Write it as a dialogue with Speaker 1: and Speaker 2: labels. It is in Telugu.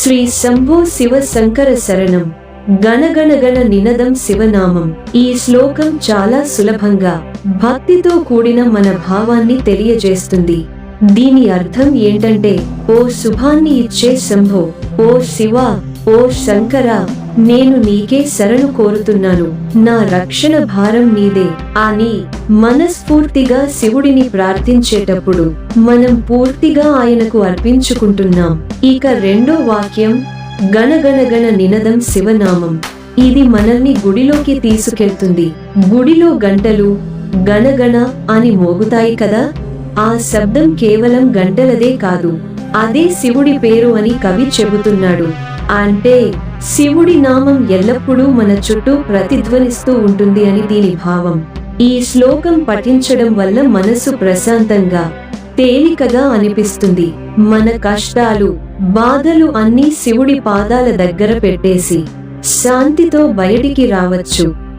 Speaker 1: శ్రీ శంభో శివ శంకర శరణం. గణగణగణ నినదం శివనామం. ఈ శ్లోకం చాలా సులభంగా భక్తితో కూడిన మన భావాన్ని తెలియజేస్తుంది. దీని అర్థం ఏంటంటే ఓ శుభాన్ని ఇచ్చే శంభో ఓ శివ ఓ శంకర నేను నీకే శరణు కోరుతున్నాను. నా రక్షణ భారం నీదే. అని మనస్ఫూర్తిగా శివుడిని ప్రార్థించేటప్పుడు మనం పూర్తిగా ఆయనకు అర్పించుకుంటున్నాం. ఇక రెండో వాక్యం గణగణగణ నినదం శివనామం. ఇది మనల్ని గుడిలోకి తీసుకెళ్తుంది. గుడిలో గంటలు గణగణ అని మోగుతాయి కదా? ఆ శబ్దం కేవలం గంటలదే కాదు. అదే శివుడి పేరు అని కవి చెబుతున్నాడు. అంటే శివుడి నామం ఎల్లప్పుడూ మన చుట్టూ ప్రతిధ్వనిస్తూ ఉంటుంది అని దీని భావం. ఈ శ్లోకం పఠించడం వల్ల మనసు ప్రశాంతంగా తేలికగా అనిపిస్తుంది. మన కష్టాలు బాధలు అన్నీ శివుడి పాదాల దగ్గర పెట్టేసి శాంతితో బయటికి రావచ్చు.